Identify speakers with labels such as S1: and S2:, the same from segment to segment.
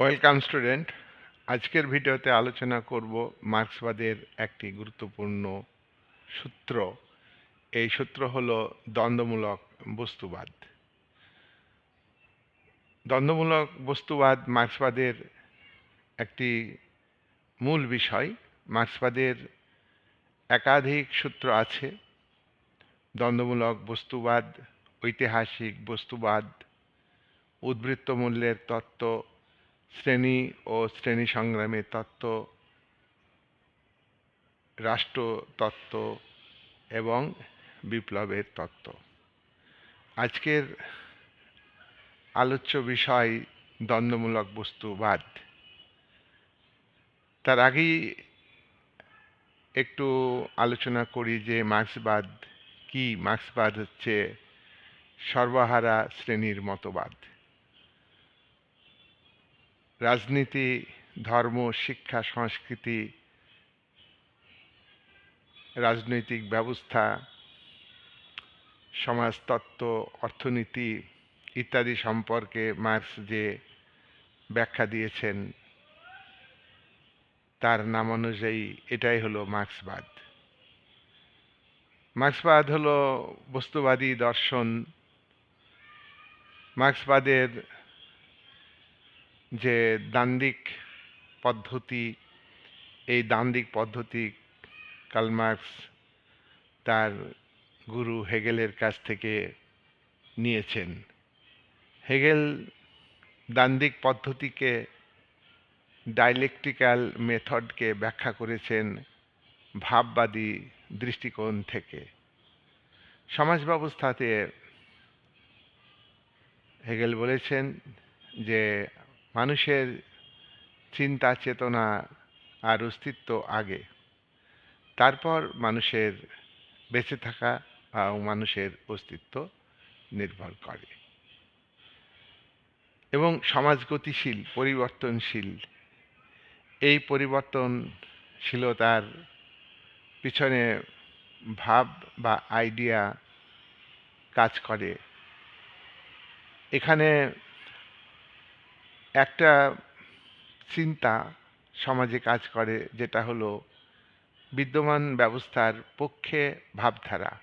S1: Welcome student. আজকের ভিডিওতে আলোচনা করব মার্ক্সবাদের একটি গুরুত্বপূর্ণ সূত্র। এই সূত্র হল দ্বন্দ্বমূলক বস্তুবাদ। দ্বন্দ্বমূলক বস্তুবাদ মার্ক্সবাদের একটি মূল বিষয়। মার্ক্সবাদের একাধিক সূত্র আছে। দ্বন্দ্বমূলক বস্তুবাদ, ঐতিহাসিক বস্তুবাদ, উদ্বৃত্ত মূল্যের তত্ত্ব শ্রেণি ও শ্রেণি সংগ্রামের তত্ত্ব রাষ্ট্রতত্ত্ব এবং বিপ্লবের তত্ত্ব। আজকের আলোচ্য বিষয় দ্বন্দ্বমূলক বস্তুবাদ। তার আগেই একটু আলোচনা করি যে মার্ক্সবাদ কি? মার্ক্সবাদ হচ্ছে সর্বহারা শ্রেণির মতবাদ। রাজনীতি, ধর্ম, শিক্ষা, সংস্কৃতি, রাজনৈতিক ব্যবস্থা, সমাজতত্ত্ব, অর্থনীতি ইত্যাদি সম্পর্কে মার্ক্স যে ব্যাখ্যা দিয়েছেন, তার নাম অনুযায়ী এটাই হলো মার্ক্সবাদ। মার্ক্সবাদ হলো বস্তুবাদী দর্শন। মার্ক্সবাদের যে দান্দিক পদ্ধতি, এই দান্দিক পদ্ধতি কালমার্কস তার গুরু হেগেলের কাছ থেকে নিয়েছেন। হেগেল দান্দিক পদ্ধতিকে ডাইলেকট্রিক্যাল মেথডকে ব্যাখ্যা করেছেন ভাববাদী দৃষ্টিকোণ থেকে। সমাজ ব্যবস্থাতে হেগেল বলেছেন যে মানুষের চিন্তা, চেতনা আর অস্তিত্ব আগে। তারপর মানুষের বেঁচে থাকা এবং মানুষের অস্তিত্ব নির্ভর করে। এবং সমাজ গতিশীল পরিবর্তনশীল, এই পরিবর্তনশীলতার পিছনে ভাব বা আইডিয়া কাজ করে। এখানে একটা চিন্তা সমাজে কাজ করে, যেটা হলো বিদ্যমান ব্যবস্থার পক্ষে ভাবধারা,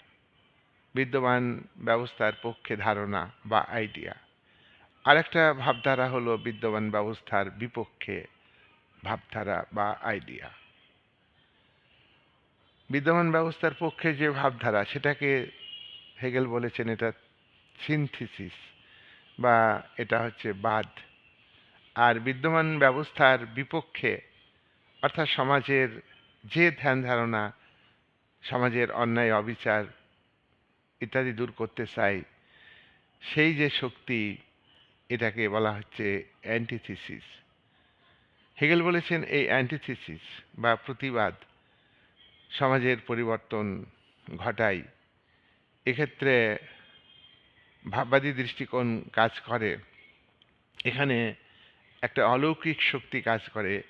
S1: বিদ্যমান ব্যবস্থার পক্ষে ধারণা বা আইডিয়া আরেকটা ভাবধারা হলো বিদ্যমান ব্যবস্থার বিপক্ষে ভাবধারা বা আইডিয়া বিদ্যমান ব্যবস্থার পক্ষে যে ভাবধারা, সেটাকে হেগেল বলেছেন এটা সিনথিসিস বা এটা হচ্ছে বাদ। আর বিদ্যমান ব্যবস্থার বিপক্ষে, অর্থাৎ সমাজের যে ধ্যান ধারণা, সমাজের অন্যায়, অবিচার ইত্যাদি দূর করতে চাই, সেই যে শক্তি, এটাকে বলা হচ্ছে অ্যান্টিথিসিস হেগেল বলেছেন এই অ্যান্টিথিসিস বা প্রতিবাদ সমাজের পরিবর্তন ঘটায় এক্ষেত্রে ভাববাদী দৃষ্টিকোণ কাজ করে। এখানে একটা অলৌকিক শক্তি কাজ করে,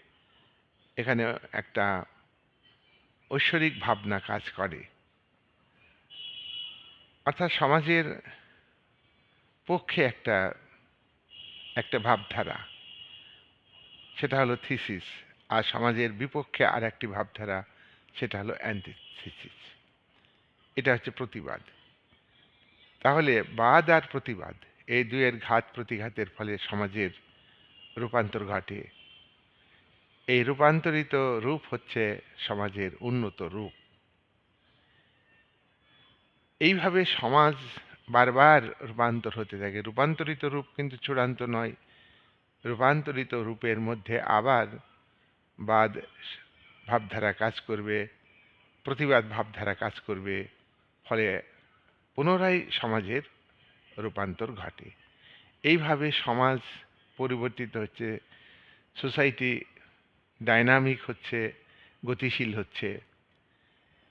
S1: এখানে একটা ঐশ্বরিক ভাবনা কাজ করে। অর্থাৎ সমাজের পক্ষে একটা একটা ভাবধারা। সেটা হলো থিসিস। আর সমাজের বিপক্ষে আর একটি ভাবধারা, সেটা হলো অ্যান্টিথিসিস। এটা হচ্ছে প্রতিবাদ। তাহলে বাদ আর প্রতিবাদ। এই দুয়ের ঘাত প্রতিঘাতের ফলে সমাজের রূপান্তর ঘটে। এই রূপান্তরিত রূপ হচ্ছে সমাজের উন্নত রূপ। এইভাবে সমাজ বারবার রূপান্তর হতে থাকে। রূপান্তরিত রূপ কিন্তু চূড়ান্ত নয়। রূপান্তরিত রূপের মধ্যে আবার বাদ ভাবধারা কাজ করবে, প্রতিবাদ ভাবধারা কাজ করবে। ফলে পুনরায় সমাজের রূপান্তর ঘটে। এইভাবে সমাজ পরিবর্তিত হচ্ছে, সোসাইটি ডাইনামিক হচ্ছে, গতিশীল হচ্ছে।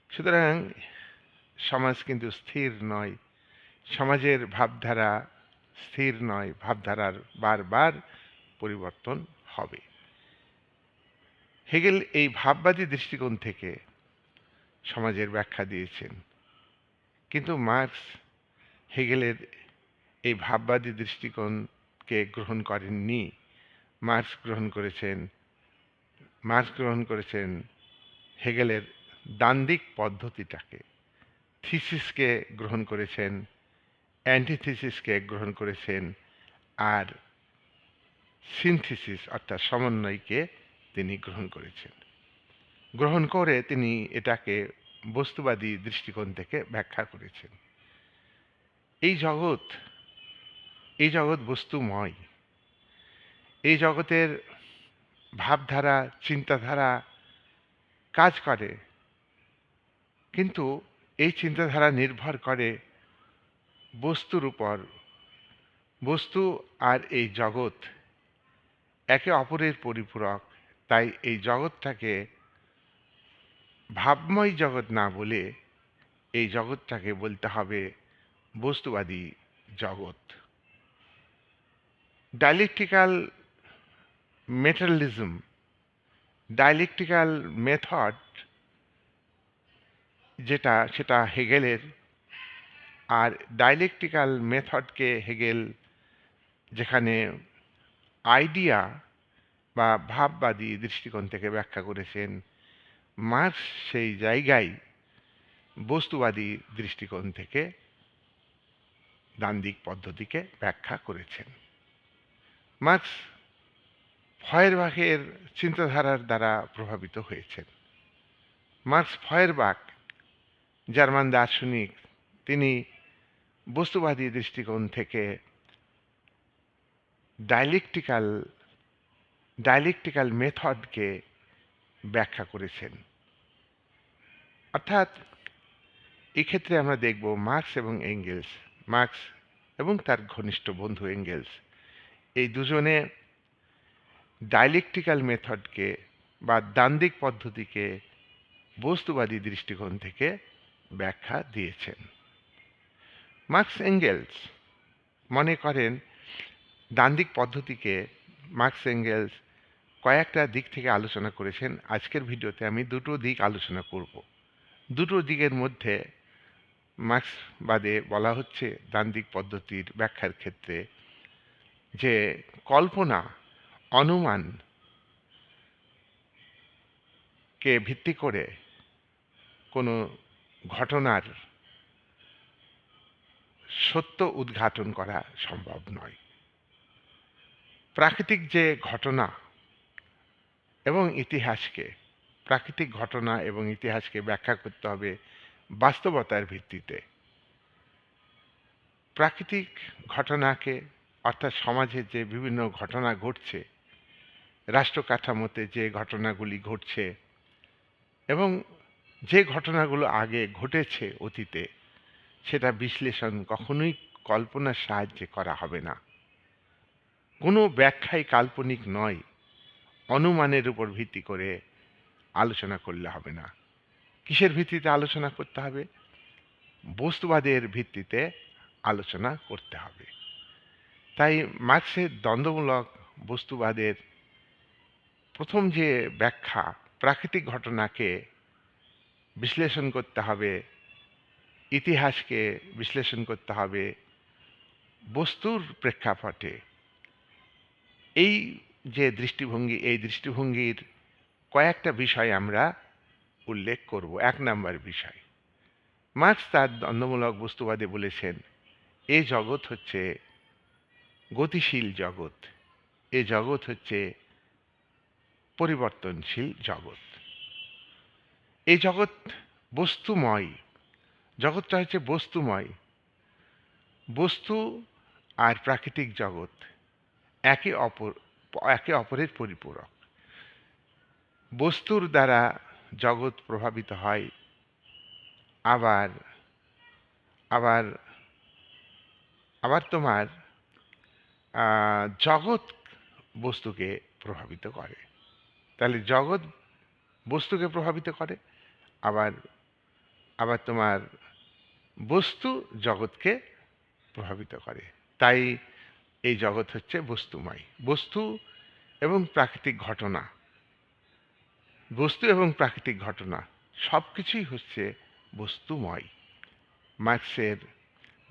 S1: সুতরাং সমাজ কিন্তু স্থির নয়, সমাজের ভাবধারা স্থির নয়, ভাবধারার বারবার পরিবর্তন হবে। হেগেল এই ভাববাদী দৃষ্টিকোণ থেকে সমাজের ব্যাখ্যা দিয়েছেন। কিন্তু মার্কস হেগেলের এই ভাববাদী দৃষ্টিকোণকে গ্রহণ করেননি? মার্কস গ্রহণ করেছেন, মার্কস গ্রহণ করেছেন হেগেলের দ্বান্দ্বিক পদ্ধতিটাকে। থিসিসকে গ্রহণ করেছেন, অ্যান্টিথিসিসকে গ্রহণ করেছেন, আর সিনথিসিস, অর্থাৎ সমন্বয়কে তিনি গ্রহণ করেছেন। গ্রহণ করে তিনি এটাকে বস্তুবাদী দৃষ্টিকোণ থেকে ব্যাখ্যা করেছেন। এই জগৎ এই জগৎ বস্তুময়। এই জগতের ভাবধারা, চিন্তাধারা কাজ করে। কিন্তু এই চিন্তাধারা নির্ভর করে বস্তুর উপর। বস্তু আর এই জগৎ একে অপরের পরিপূরক। তাই এই জগৎটাকে ভাবময় জগৎ না বলে এই জগৎটাকে বলতে হবে বস্তুবাদী জগৎ। ডাইলেকট্রিক্যাল মেটালিজম ডাইলেকট্রিক্যাল মেথড যেটা, সেটা হেগেলের, আর ডাইলেকট্রিক্যাল মেথডকে হেগেল, যেখানে আইডিয়া বা ভাববাদী দৃষ্টিকোণ থেকে ব্যাখ্যা করেছেন মার্কস সেই জায়গায় বস্তুবাদী দৃষ্টিকোণ থেকে দান্দিক পদ্ধতিকে ব্যাখ্যা করেছেন। মার্কস ফয়েরবাখের চিন্তাধারার দ্বারা প্রভাবিত হয়েছেন। মার্কস ফয়েরবাক জার্মান দার্শনিক, তিনি বস্তুবাদী দৃষ্টিকোণ থেকে ডাইলেকট্রিক্যাল ডাইলেকট্রিক্যাল মেথডকে ব্যাখ্যা করেছেন। অর্থাৎ, এক্ষেত্রে আমরা দেখব মার্কস এবং এঙ্গেলস, মার্কস এবং তার ঘনিষ্ঠ বন্ধু এঙ্গেলস। এই দুজনে ডাইলেকট্রিক্যাল মেথডকে বা দান্দিক পদ্ধতিকে বস্তুবাদী দৃষ্টিকোণ থেকে ব্যাখ্যা দিয়েছেন। মার্কস এঙ্গেলস মনে করেন দান্দিক পদ্ধতিকে মার্কস এঙ্গেলস কয়েকটা দিক থেকে আলোচনা করেছেন। আজকের ভিডিওতে আমি দুটো দিক আলোচনা করব। দুটো দিকের মধ্যে মার্ক্সবাদে বলা হচ্ছে দান্দিক পদ্ধতির ব্যাখ্যার ক্ষেত্রে যে কল্পনা, অনুমান কে ভিত্তি করে কোনো ঘটনার সত্য উদ্ঘাটন করা সম্ভব নয়। প্রাকৃতিক যে ঘটনা এবং ইতিহাসকে, প্রাকৃতিক ঘটনা এবং ইতিহাসকে ব্যাখ্যা করতে হবে বাস্তবতার ভিত্তিতে। প্রাকৃতিক ঘটনাকে অর্থাৎ সমাজে যে বিভিন্ন ঘটনা ঘটছে রাষ্ট্র কাঠামোতে যে ঘটনাগুলি ঘটছে এবং যে ঘটনাগুলো আগে ঘটেছে অতীতে, সেটা বিশ্লেষণ কখনোই কল্পনার সাহায্যে করা হবে না। কোনো ব্যাখ্যাই কাল্পনিক নয়, অনুমানের উপর ভিত্তি করে আলোচনা করলে হবে না। কিসের ভিত্তিতে আলোচনা করতে হবে? বস্তুবাদের ভিত্তিতে আলোচনা করতে হবে। তাই মার্ক্সের দ্বন্দ্বমূলক বস্তুবাদের প্রথম যে ব্যাখ্যা প্রাকৃতিক ঘটনাকে বিশ্লেষণ করতে হবে, ইতিহাসকে বিশ্লেষণ করতে হবে, বস্তুর প্রেক্ষাপটে। এই যে দৃষ্টিভঙ্গি, এই দৃষ্টিভঙ্গির কয়েকটা বিষয় আমরা উল্লেখ করব। এক নাম্বার বিষয়, মার্ক্স তার দ্বন্দ্বমূলক বস্তুবাদে বলেছেন, এ জগৎ হচ্ছে গতিশীল জগৎ। এ জগৎ হচ্ছে পরিবর্তনশীল জগৎ। এই জগৎ বস্তুময়। জগৎটা হচ্ছে বস্তুময়। বস্তু আর প্রাকৃতিক জগৎ একে অপর, একে অপরের পরিপূরক। বস্তুর দ্বারা জগৎ প্রভাবিত হয়, আবার আবার আবার তোমার জগৎ বস্তুকে প্রভাবিত করে। তাহলে জগৎ বস্তুকে প্রভাবিত করে, আবার আবার তোমার বস্তু জগৎকে প্রভাবিত করে। তাই এই জগৎ হচ্ছে বস্তুময়। বস্তু এবং প্রাকৃতিক ঘটনা। বস্তু এবং প্রাকৃতিক ঘটনা সব কিছুই হচ্ছে বস্তুময়। মার্ক্সের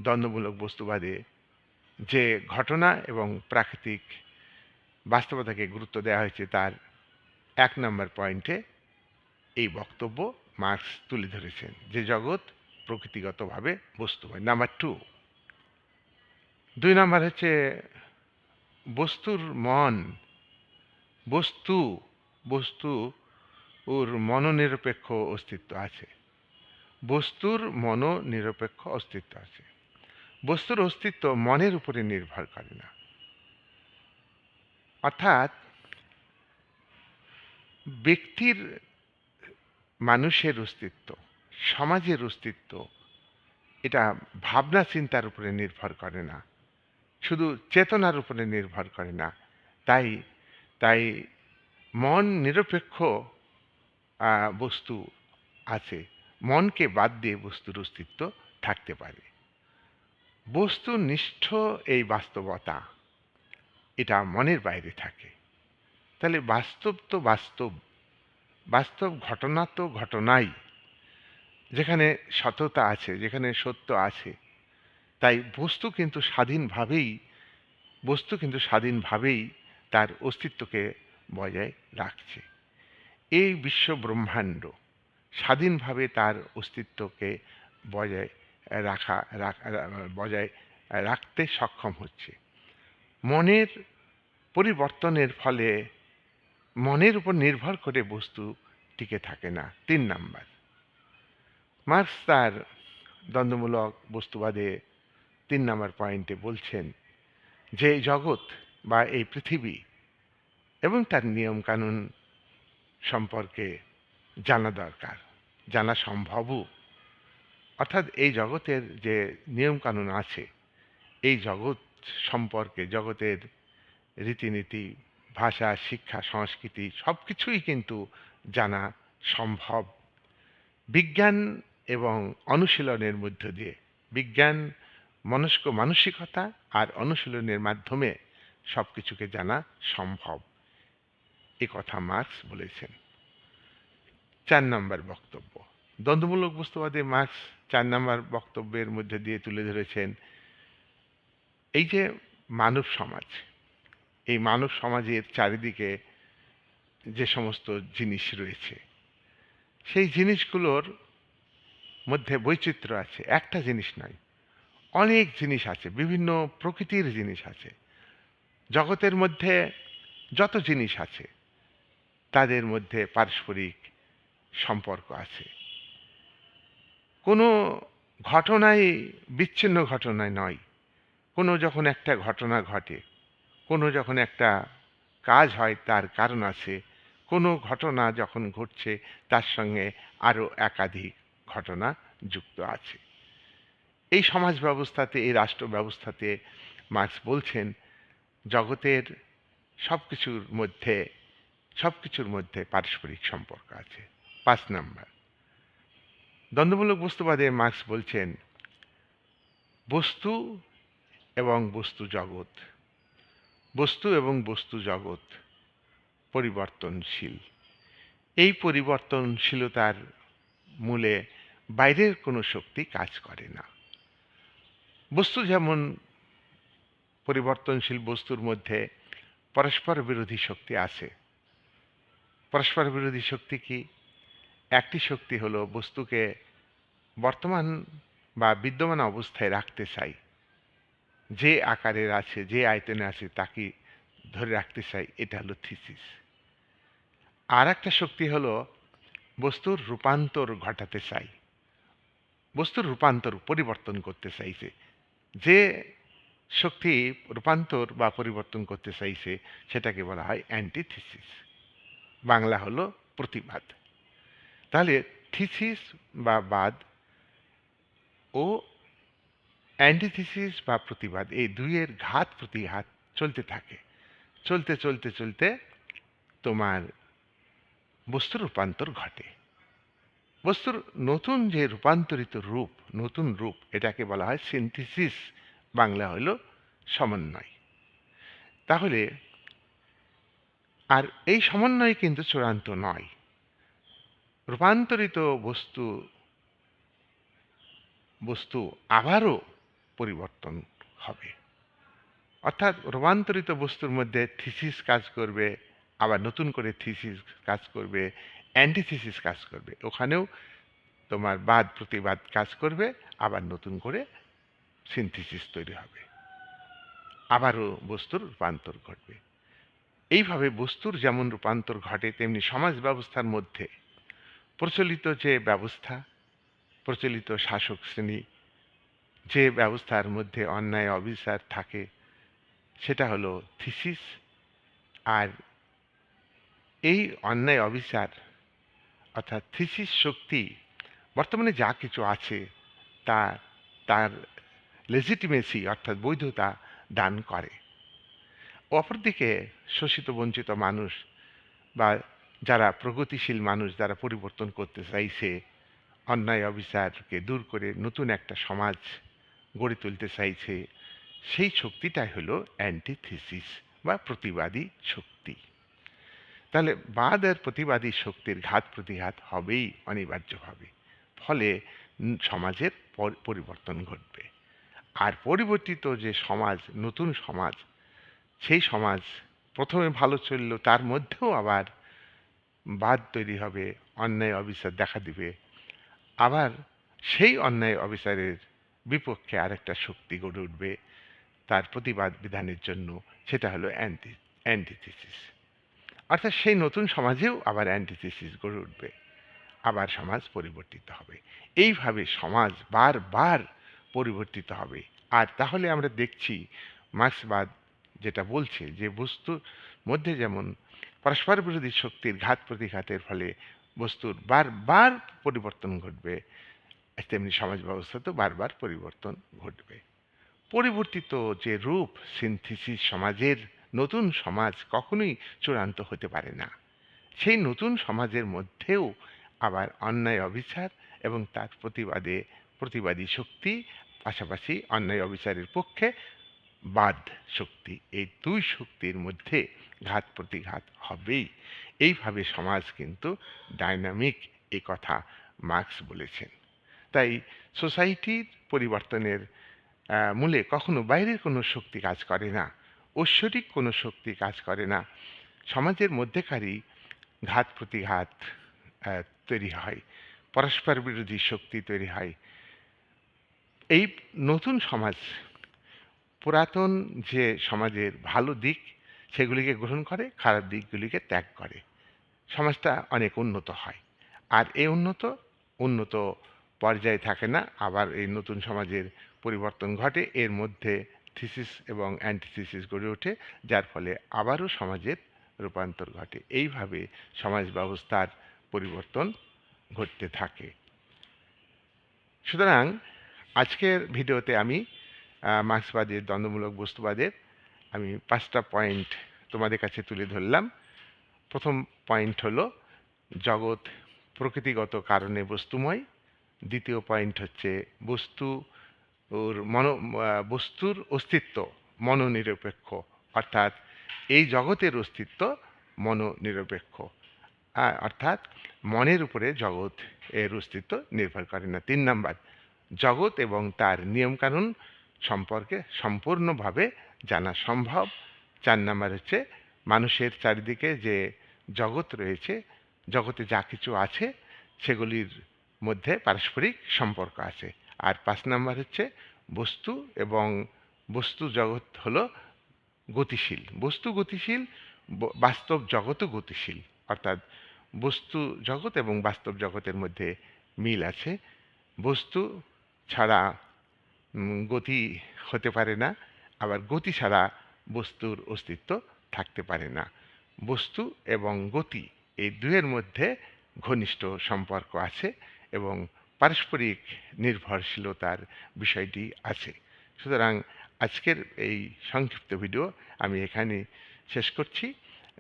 S1: দ্বন্দ্বমূলক বস্তুবাদে যে ঘটনা এবং প্রাকৃতিক বাস্তবতাকে গুরুত্ব দেওয়া হয়েছে তার এক নম্বর পয়েন্টে এই বক্তব্য মার্কস তুলে ধরেছেন যে জগৎ প্রকৃতিগতভাবে বস্তুময়। Number two. দুই নাম্বার হচ্ছে বস্তুর মন, বস্তু বস্তু ওর মনোনিরপেক্ষ অস্তিত্ব আছে। বস্তুর মনোনিরপেক্ষ অস্তিত্ব আছে। বস্তুর অস্তিত্ব মনের উপরে নির্ভর করে না। অর্থাৎ, ব্যক্তির মানুষের অস্তিত্ব, সমাজের অস্তিত্ব, এটা ভাবনা চিন্তার উপরে নির্ভর করে না। শুধু চেতনার উপরে নির্ভর করে না। তাই তাই মন নিরপেক্ষ বস্তু আছে। মনকে বাদ দিয়ে বস্তুর অস্তিত্ব থাকতে পারে। বস্তুনিষ্ঠ এই বাস্তবতা, এটা মনের বাইরে থাকে। তাহলে বাস্তব তো বাস্তব বাস্তব ঘটনা তো ঘটনাই। যেখানে সততা আছে, যেখানে সত্য আছে, তাই বস্তু কিন্তু স্বাধীনভাবেই, বস্তু কিন্তু স্বাধীনভাবেই তার অস্তিত্বকে বজায় রাখছে। এই বিশ্ব ব্রহ্মাণ্ড স্বাধীনভাবে তার অস্তিত্বকে বজায় রাখা বজায় রাখতে সক্ষম হচ্ছে। মনের পরিবর্তনের ফলে মনের উপর নির্ভর করে বস্তু টিকে থাকে না। তিন নাম্বার, মার্কস তার দ্বন্দ্বমূলক বস্তুবাদে তিন নাম্বার পয়েন্টে বলছেন যে জগৎ বা এই পৃথিবী এবং তার নিয়মকানুন সম্পর্কে জানা দরকার, জানা সম্ভবও। অর্থাৎ এই জগতের যে নিয়মকানুন আছে, এই জগৎ সম্পর্কে, জগতের রীতিনীতি, ভাষা, শিক্ষা, সংস্কৃতি সব কিছুই কিন্তু জানা সম্ভব। বিজ্ঞান এবং অনুশীলনের মধ্য দিয়ে, বিজ্ঞান মনস্ক মানসিকতা আর অনুশীলনের মাধ্যমে সব কিছুকে জানা সম্ভব। এ কথা মার্কস বলেছেন। চার নম্বর বক্তব্য। দ্বন্দ্বমূলক বস্তুবাদে মার্কস চার নম্বর বক্তব্যের মধ্যে দিয়ে তুলে ধরেছেন এই যে মানব সমাজ, এই মানব সমাজের চারিদিকে যে সমস্ত জিনিস রয়েছে, সেই জিনিসগুলোর মধ্যে বৈচিত্র্য আছে, একটা জিনিস নয় অনেক জিনিস আছে, বিভিন্ন প্রকৃতির জিনিস আছে, জগতের মধ্যে যত জিনিস আছে, তাদের মধ্যে পারস্পরিক সম্পর্ক আছে। কোনো ঘটনাই বিচ্ছিন্ন ঘটনায় নয়। কোনো যখন একটা ঘটনা ঘটে, কোনো যখন একটা কাজ হয় তার কারণ আছে, কোনো ঘটনা যখন ঘটছে তার সঙ্গে আরও একাধিক ঘটনা যুক্ত আছে। এই সমাজ ব্যবস্থাতে, এই রাষ্ট্র ব্যবস্থাতে মার্কস বলছেন, জগতের সব কিছুর মধ্যে সব কিছুর মধ্যে পারস্পরিক সম্পর্ক আছে। পাঁচ নাম্বার। দ্বন্দ্বমূলক বস্তুবাদে মার্কস বলছেন, বস্তু এবং বস্তু জগৎ, বস্তু এবং বস্তু জগৎ পরিবর্তনশীল। এই পরিবর্তনশীলতার মূলে বাইরের কোনো শক্তি কাজ করে না। বস্তু যেমন পরিবর্তনশীল বস্তুর মধ্যে পরস্পর বিরোধী শক্তি আছে। পরস্পর বিরোধী শক্তি কি? একটি শক্তি হলো বস্তুকে বর্তমান বা বিদ্যমান অবস্থায় রাখতে চাই। যে আকারের আছে, যে আয়তনে আছে, তাকে ধরে রাখতে চাই, এটা হলো থিসিস। আর একটা শক্তি হলো বস্তুর রূপান্তর ঘটাতে চাই। বস্তুর রূপান্তর পরিবর্তন করতে চাইছে যে শক্তি রূপান্তর বা পরিবর্তন করতে চাইছে সেটাকে বলা হয় অ্যান্টিথিসিস। বাংলা হলো প্রতিবাদ। তাহলে থিসিস বা বাদ ও অ্যান্টিথিসিস বা প্রতিবাদ, এই দুইয়ের ঘাত প্রতিঘাত চলতে থাকে। চলতে চলতে চলতে তোমার বস্তুর রূপান্তর ঘটে। বস্তুর নতুন যে রূপান্তরিত রূপ, নতুন রূপ, এটাকে বলা হয় সিনথিসিস বাংলা হলো সমন্বয়। তাহলে আর এই সমন্বয় কিন্তু চূড়ান্ত নয়। রূপান্তরিত বস্তু বস্তু আবারও পরিবর্তন হবে। অর্থাৎ রূপান্তরিত বস্তুর মধ্যে থিসিস কাজ করবে, আবার নতুন করে থিসিস কাজ করবে, অ্যান্টিথিসিস কাজ করবে। ওখানেও তোমার বাদ প্রতিবাদ কাজ করবে, আবার নতুন করে সিনথিসিস তৈরি হবে। আবারও বস্তুর রূপান্তর ঘটবে। এইভাবে বস্তুর যেমন রূপান্তর ঘটে, তেমনি সমাজ ব্যবস্থার মধ্যে প্রচলিত যে ব্যবস্থা, প্রচলিত শাসক শ্রেণি, যে ব্যবস্থার মধ্যে অন্যায়, অবিচার থাকে, সেটা হলো থিসিস আর এই অন্যায়, অবিচার অর্থাৎ থিসিস শক্তি বর্তমানে যা কিছু আছে তা, তার লেজিটিমেসি অর্থাৎ বৈধতা দান করে। অপরদিকে শোষিত, বঞ্চিত মানুষ বা যারা প্রগতিশীল মানুষ, যারা পরিবর্তন করতে চাইছে, অন্যায় অবিচারকে দূর করে নতুন একটা সমাজ গড়ে তুলতে চাইছে, সেই শক্তিটাই হলো অ্যান্টিথিসিস বা প্রতিবাদী শক্তি। তাহলে বাদ আর প্রতিবাদী শক্তির ঘাত প্রতিঘাত হবেই, অনিবার্যভাবে। ফলে সমাজের পর- পরিবর্তন ঘটবে। আর পরিবর্তিত যে সমাজ, নতুন সমাজ, সেই সমাজ প্রথমে ভালো চলল, তার মধ্যেও আবার বাদ তৈরি হবে, অন্যায় অবিচার দেখা দিবে। আবার সেই অন্যায় অবিচারের বিপক্ষে আরেকটা শক্তি গড়ে উঠবে তার প্রতিবাদ বিধানের জন্য, সেটা হলো অ্যান্টি অ্যান্টিথিসিস অর্থাৎ সেই নতুন সমাজেও আবার অ্যান্টিথিসিস গড়ে উঠবে, আবার সমাজ পরিবর্তিত হবে। এইভাবে সমাজ বারবার পরিবর্তিত হবে। আর তাহলে আমরা দেখছি, মার্ক্সবাদ যেটা বলছে যে বস্তুর মধ্যে যেমন পরস্পর বিরোধী শক্তির ঘাত প্রতিঘাতের ফলে বস্তুর বারবার পরিবর্তন ঘটবে। তেমনি সমাজ ব্যবস্থাতেও বারবার পরিবর্তন ঘটবে। পরিবর্তিত যে রূপ সিনথিসিস সমাজের নতুন সমাজ কখনোই চূড়ান্ত হতে পারে না। সেই নতুন সমাজের মধ্যেও আবার অন্যায় অবিচার এবং তার প্রতিবাদে প্রতিবাদী শক্তি, পাশাপাশি অন্যায় অবিচারের পক্ষে বাদ শক্তি, এই দুই শক্তির মধ্যে ঘাত প্রতিঘাত হবেই। এইভাবে সমাজ কিন্তু ডাইনামিক এ কথা মার্কস বলেছেন। তাই সোসাইটির পরিবর্তনের মূলে কখনো বাইরের কোনো শক্তি কাজ করে না, ঐশ্বরিক কোনো শক্তি কাজ করে না। সমাজের মধ্যেকারই ঘাত, প্রতিঘাত তৈরি হয়, পরস্পর বিরোধী শক্তি তৈরি হয়। এই নতুন সমাজ, পুরাতন যে সমাজের ভালো দিক সেগুলিকে গ্রহণ করে, খারাপ দিকগুলিকে ত্যাগ করে। সমাজটা অনেক উন্নত হয়। আর এই উন্নত উন্নত পর্যায়ে থাকে না। আবার এই নতুন সমাজের পরিবর্তন ঘটে। এর মধ্যে থিসিস এবং অ্যান্টিথিসিস গড়ে ওঠে, যার ফলে আবারও সমাজের রূপান্তর ঘটে। এইভাবে সমাজ ব্যবস্থার পরিবর্তন ঘটতে থাকে। সুতরাং আজকের ভিডিওতে আমি মার্ক্সবাদের দ্বন্দ্বমূলক বস্তুবাদের আমি পাঁচটা পয়েন্ট তোমাদের কাছে তুলে ধরলাম। প্রথম পয়েন্ট হলো, জগৎ প্রকৃতিগত কারণে বস্তুময়। দ্বিতীয় পয়েন্ট হচ্ছে, বস্তু ওর মনো বস্তুর অস্তিত্ব মননিরপেক্ষ। অর্থাৎ এই জগতের অস্তিত্ব মনোনিরপেক্ষ। অর্থাৎ মনের উপরে জগৎ এর অস্তিত্ব নির্ভর করে না। তিন নাম্বার, জগৎ এবং তার নিয়মকানুন সম্পর্কে সম্পূর্ণভাবে জানা সম্ভব। চার নাম্বার হচ্ছে মানুষের চারিদিকে যে জগৎ রয়েছে, জগতে যা কিছু আছে, সেগুলির মধ্যে পারস্পরিক সম্পর্ক আছে। আর পাঁচ নাম্বার হচ্ছে বস্তু এবং বস্তু জগৎ হলো গতিশীল। বস্তু গতিশীল বাস্তব জগতও গতিশীল। অর্থাৎ বস্তু জগৎ এবং বাস্তব জগতের মধ্যে মিল আছে। বস্তু ছাড়া গতি হতে পারে না। আবার গতি ছাড়া বস্তুর অস্তিত্ব থাকতে পারে না। বস্তু এবং গতি এই দুয়ের মধ্যে ঘনিষ্ঠ সম্পর্ক আছে এবং পারস্পরিক নির্ভরশীলতার বিষয়টি আছে। সুতরাং আজকের এই সংক্ষিপ্ত ভিডিও আমি এখানে শেষ করছি।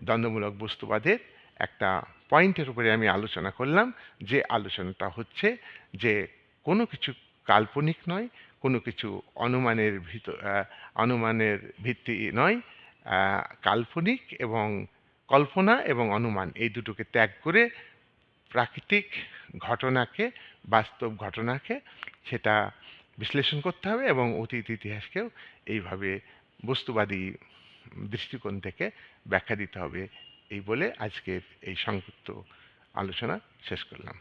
S1: দ্বন্দ্বমূলক বস্তুবাদের একটা পয়েন্টের উপরে আমি আলোচনা করলাম। যে আলোচনাটা হচ্ছে যে কোনো কিছু কাল্পনিক নয় কোনো কিছু অনুমানের ভিতর অনুমানের ভিত্তি নয়। কাল্পনিক এবং কল্পনা এবং অনুমান এই দুটোকে ত্যাগ করে প্রাকৃতিক ঘটনাকে, বাস্তব ঘটনাকে সেটা বিশ্লেষণ করতে হবে এবং অতীত ইতিহাসকেও এইভাবে বস্তুবাদী দৃষ্টিকোণ থেকে ব্যাখ্যা দিতে হবে। এই বলে আজকের এই সংক্ষিপ্ত আলোচনা শেষ করলাম।